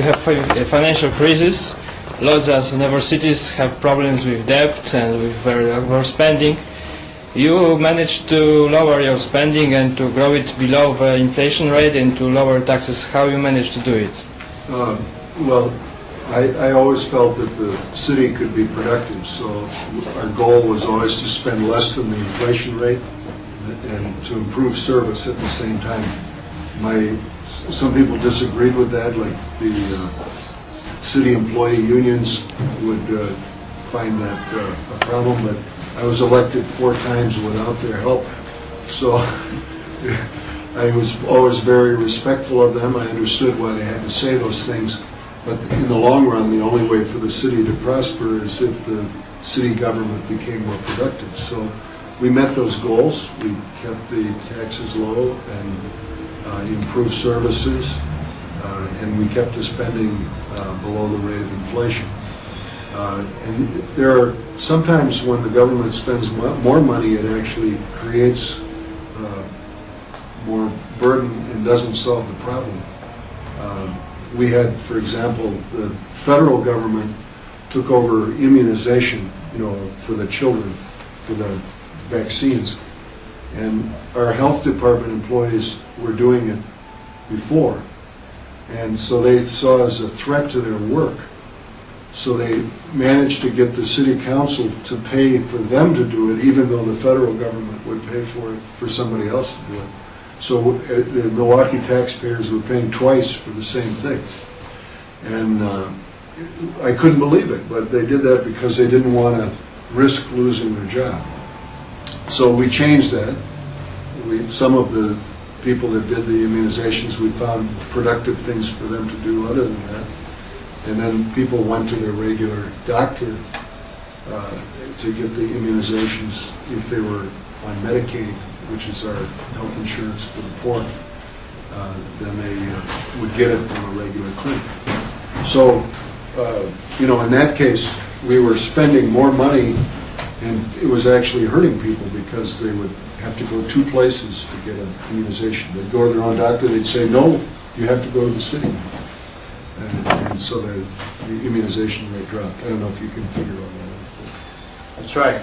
you have a financial crisis. Lots of universities have problems with debt and with very overspending. You managed to lower your spending and to grow it below the inflation rate and to lower taxes. How you managed to do it? Uh, Well, I, I always felt that the city could be productive, so our goal was always to spend less than the inflation rate and to improve service at the same time. My, some people disagreed with that, like the uh, city employee unions would uh, find that uh, a problem, but I was elected four times without their help, so I was always very respectful of them. I understood why they had to say those things. But in the long run, the only way for the city to prosper is if the city government became more productive. So we met those goals. We kept the taxes low and uh, improved services, uh, and we kept the spending uh, below the rate of inflation. Uh, And there are, sometimes when the government spends more money, it actually creates uh, more burden and doesn't solve the problem. We had, for example, the federal government took over immunization, you know, for the children, for the vaccines. And our health department employees were doing it before. And so they saw it as a threat to their work. So they managed to get the city council to pay for them to do it, even though the federal government would pay for it, for somebody else to do it. So uh, the Milwaukee taxpayers were paying twice for the same thing. And uh, I couldn't believe it, but they did that because they didn't want to risk losing their job. So we changed that. We, some of the people that did the immunizations, we found productive things for them to do other than that. And then people went to their regular doctor uh, to get the immunizations if they were on Medicaid, which is our health insurance for the poor. Uh, Then they uh, would get it from a regular clinic. So, uh, you know, in that case, we were spending more money, and it was actually hurting people because they would have to go two places to get an immunization. They'd go to their own doctor, they'd say, no, you have to go to the city. And and so the the immunization rate dropped. I don't know if you can figure all that. That's right.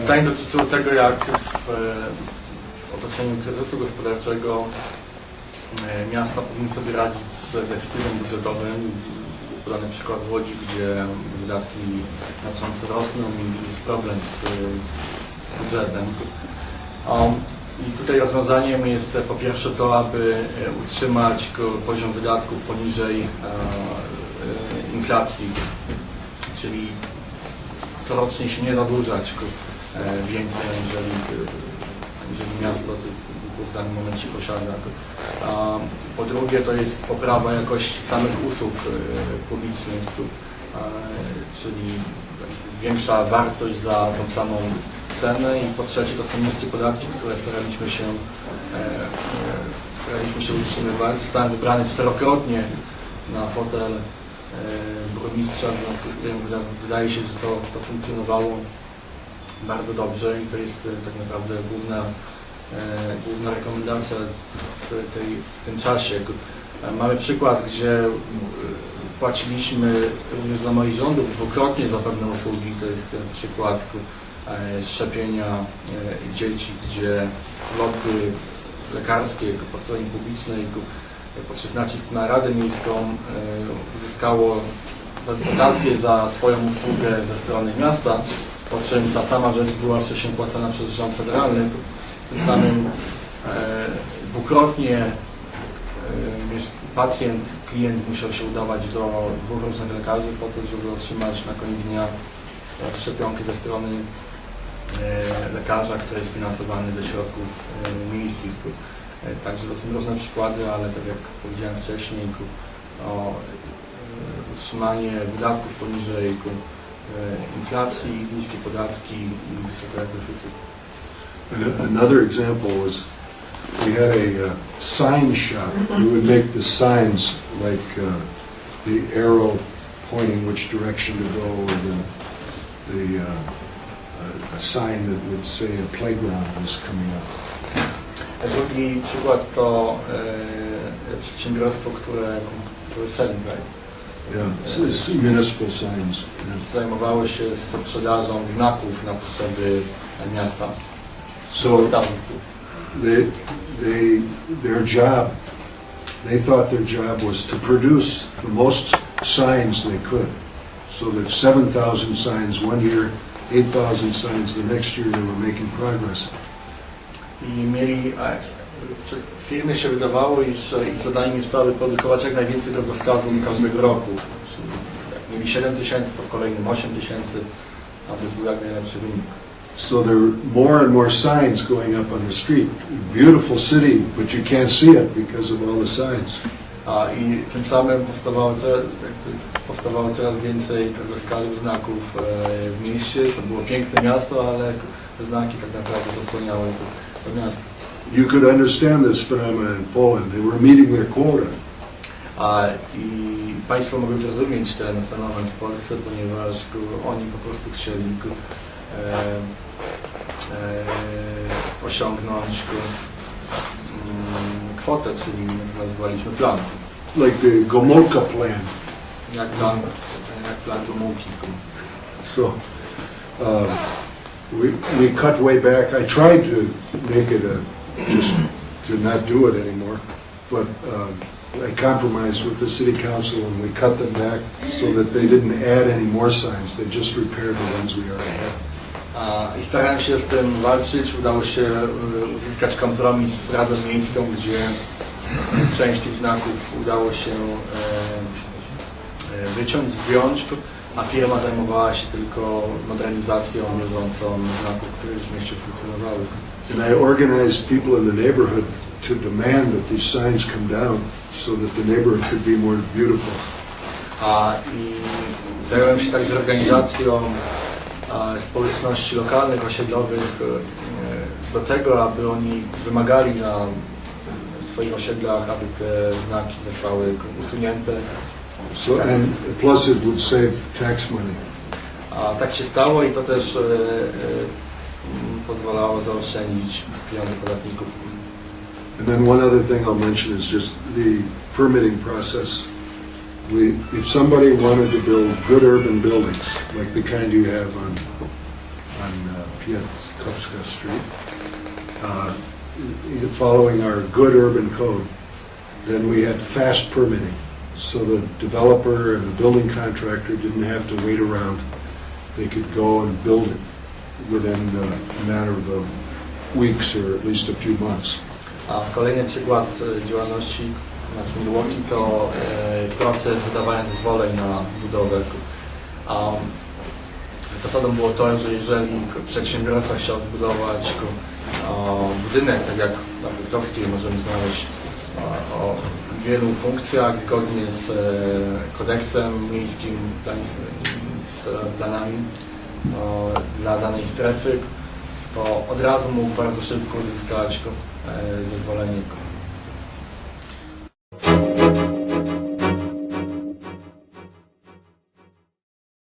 Pytanie dotyczyło tego, jak w, w otoczeniu kryzysu gospodarczego miasta powinny sobie radzić z deficytem budżetowym. Podany przykład Łodzi, gdzie wydatki znacząco rosną i jest problem z, z budżetem. Um, I tutaj rozwiązaniem jest e, po pierwsze to, aby e, utrzymać poziom wydatków poniżej e, inflacji, czyli corocznie się nie zadłużać więcej, aniżeli, e, aniżeli miasto w danym momencie posiada. Po drugie to jest poprawa jakości samych usług e, publicznych, e, czyli większa wartość za tą samą cenę i po trzecie to są niskie podatki, które staraliśmy się, e, staraliśmy się utrzymywać. Zostałem wybrany czterokrotnie na fotel burmistrza, w związku z tym wyda, wydaje się, że to, to funkcjonowało bardzo dobrze i to jest tak naprawdę główna, główna rekomendacja w, tej, w tym czasie. E, Mamy przykład, gdzie e, płaciliśmy również za moich rządów dwukrotnie za pewne usługi. To jest e, przykład e, szczepienia e, dzieci, gdzie lobby lekarskie po stronie publicznej poprzez nacisk na Radę Miejską e, uzyskało dotację za swoją usługę ze strony miasta, po czym ta sama rzecz była wcześniej płacona przez rząd federalny. Tym samym e, dwukrotnie e, pacjent, klient musiał się udawać do dwóch różnych lekarzy po to, żeby otrzymać na koniec dnia e, szczepionkę ze strony e, lekarza, który jest finansowany ze środków e, miejskich. E, Także to są różne przykłady, ale tak jak powiedziałem wcześniej, o e, utrzymanie wydatków poniżej e, inflacji, niskie podatki i wysoka jakość usług. And Another example was, we had a uh, sign shop. We would make the signs like uh, the arrow pointing which direction to go, or the, the, uh, a- a sign that would say a playground was coming up. Drugi przykład to e, przedsiębiorstwo, które, które selling, right? Yeah, s- s- municipal signs. yeah. zajmowały się sprzedażą znaków na potrzeby miasta. So they, they, their job, they thought their job was to produce the most signs they could. So there's 7,000 signs one year, 8,000 signs the next year, they were making progress. I mieli, a, firmie się wydawało, iż ich zadaniem jest to, aby produkować jak najwięcej drogowskazów każdego roku. Czyli jak mieli 7 tysięcy, to w kolejnym 8 tysięcy, aby był jak najlepszy wynik. So there are more and more signs going up on the street. Beautiful city, but you can't see it because of all the signs. A, I tym samym powstawało coraz, jakby powstawało coraz więcej drogowskazów, znaków e, w mieście. To było piękne miasto, ale znaki tak naprawdę zasłaniały to, to miasto. You could understand this phenomenon in Poland. They were meeting their quota. A, I Państwo mogą zrozumieć ten fenomen w Polsce, ponieważ go, oni po prostu chcieli go, e, osiągnąć mm, kwotę, czyli nazywaliśmy plan. like the Gomulka plan. Jak plan, jak plan Gomułki. So uh, we, we cut way back. I tried to make it a, just to not do it anymore, but um, I compromised with the city council and we cut them back so that they didn't add any more signs. They just repaired the ones we already had. I starałem się z tym walczyć. Udało się e, uzyskać kompromis z Radą Miejską, gdzie część tych znaków udało się e, e, wyciąć, zdjąć, a firma zajmowała się tylko modernizacją bieżącą znaków, które już w mieście funkcjonowały. And I organized people in the neighborhood to demand that these signs come down so that the neighborhood could be more beautiful. A, I zająłem się także organizacją społeczności lokalnych, osiedlowych e, do tego, aby oni wymagali na swoich osiedlach, aby te znaki zostały usunięte. So, and plus it would save tax money. A tak się stało i to też e, e, pozwalało zaoszczędzić pieniądze podatników. And then one other thing I'll mention is just the permitting process. We, if somebody wanted to build good urban buildings, like the kind you have on, on uh, Pietkowska Street, uh, following our good urban code, then we had fast permitting. So the developer and the building contractor didn't have to wait around. They could go and build it within uh, a matter of uh, weeks or at least a few months. Kolejny przykład działalności nas Milwaukee to e, proces wydawania zezwoleń na budowę. Zasadą było to, że jeżeli przedsiębiorca chciał zbudować budynek, tak jak na Piotrowskiej możemy znaleźć o wielu funkcjach zgodnie z e, kodeksem miejskim, z planami dla danej strefy, to od razu mógł bardzo szybko uzyskać e, zezwolenie